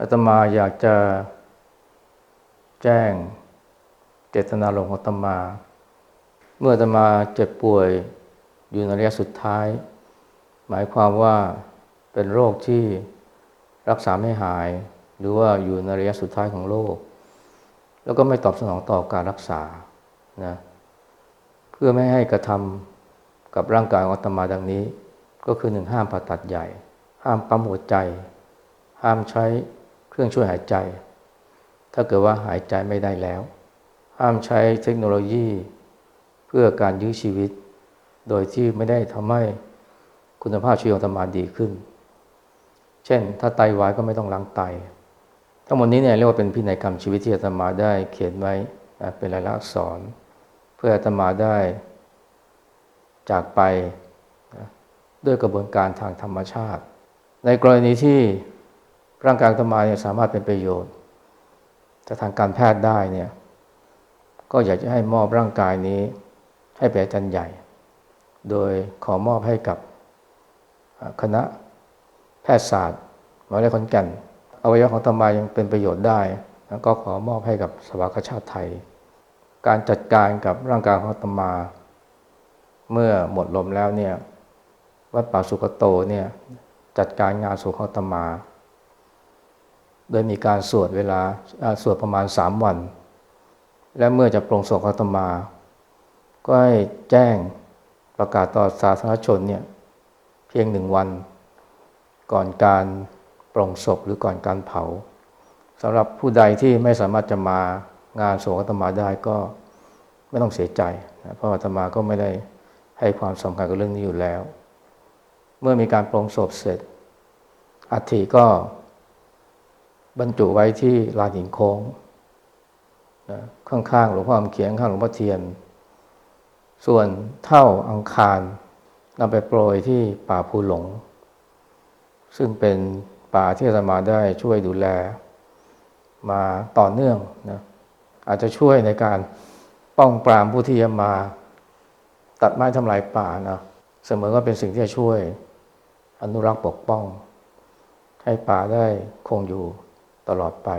อาตมาอยากจะแจ้งเจตนารมณ์ของอาตมา เมื่ออาตมาเจ็บป่วยอยู่ในระยะสุดท้าย หมายความว่าเป็นโรคที่รักษาไม่หาย หรือว่าอยู่ในระยะสุดท้ายของโรคแล้วก็ไม่ตอบสนองต่อการรักษานะเพื่อไม่ให้กระทำกับร่างกายของอาตมาดังนี้ ก็คือหนึ่งห้ามผ่าตัดใหญ่ ห้ามปั๊มหัวใจ ห้ามใช้ เครื่องช่วยหายใจ ถ้าเกิดว่าหายใจไม่ได้แล้ว ห้ามใช้เทคโนโลยี เพื่อการยื้อชีวิต โดยที่ไม่ได้ทำให้คุณภาพชีวิตของอาตมาดีขึ้น เช่น ถ้าไตวายก็ไม่ต้องล้างไต ทั้งหมดนี้เนี่ยเรียกว่าเป็นพินัยกรรมชีวิตที่อาตมาได้เขียนไว้เป็นลายลักษณ์อักษร เพื่ออาตมาได้จากไปด้วยกระบวนการทางธรรมชาติ ในกรณีที่ ร่างกายอาตมาเนี่ยสามารถเป็นประโยชน์จะทางการแพทย์ได้เนี่ย ก็อยากจะให้มอบร่างกายนี้ ให้แก่อาจารย์ใหญ่ โดยขอมอบให้กับคณะแพทยศาสตร์มหาวิทยาลัยขอนแก่นอวัยวะของอาตมายังเป็นประโยชน์ได้แล้วก็ขอมอบให้กับสภากาชาติไทย การจัดการกับร่างกายของอาตมา เมื่อหมดลมแล้วเนี่ยวัดป่าสุกโตเนี่ยจัดการงานศพของตมา โดยมีการสวดเวลาสวดประมาณสามวัน และเมื่อจะปรงศพของอาตมา ก็ให้แจ้งประกาศต่อสาธารณชนเนี่ยเพียงหนึ่งวัน ก่อนการปรงศพหรือก่อนการเผาสำหรับผู้ใดที่ไม่สามารถจะมางานศพของอาตมาได้ก็ไม่ต้องเสียใจนะเพราะอาตมาก็ไม่ได้ให้ความสำคัญกับเรื่องนี้อยู่แล้ว เมื่อมีการปรงศพเสร็จอัฐิก็ บรรจุไว้ที่ลานหินโค้งนะข้างๆหลวงพ่อคำเขียนข้างหลวงพ่อเทียน ส่วนเท่าอังคารนำไปโปรยที่ป่าภูหลง ซึ่งเป็นป่าที่อาตมาได้ช่วยดูแล มาต่อเนื่องนะอาจจะช่วยในการป้องปรามผู้ที่จะมา ตัดไม้ทำลายป่านะเสมอก็เป็นสิ่งที่จะช่วย อนุรักษ์ปกป้อง ให้ป่าได้คงอยู่ ตลอดไป